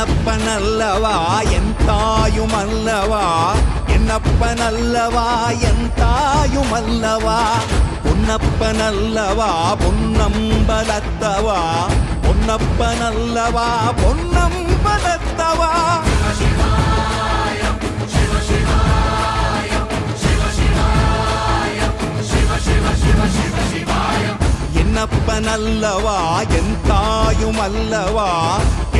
என்னப்பனல்லவா என் தாயும் அல்லவா? என்னப்பனல்லவா என் தாயும் அல்லவா? பொன்னப்பனல்லவா பொன்னம்பலத்தவா? பொன்னப்பனல்லவா பொன்னம்பலத்தவா? என்னப்பனல்லவா என் தாயும் அல்லவா?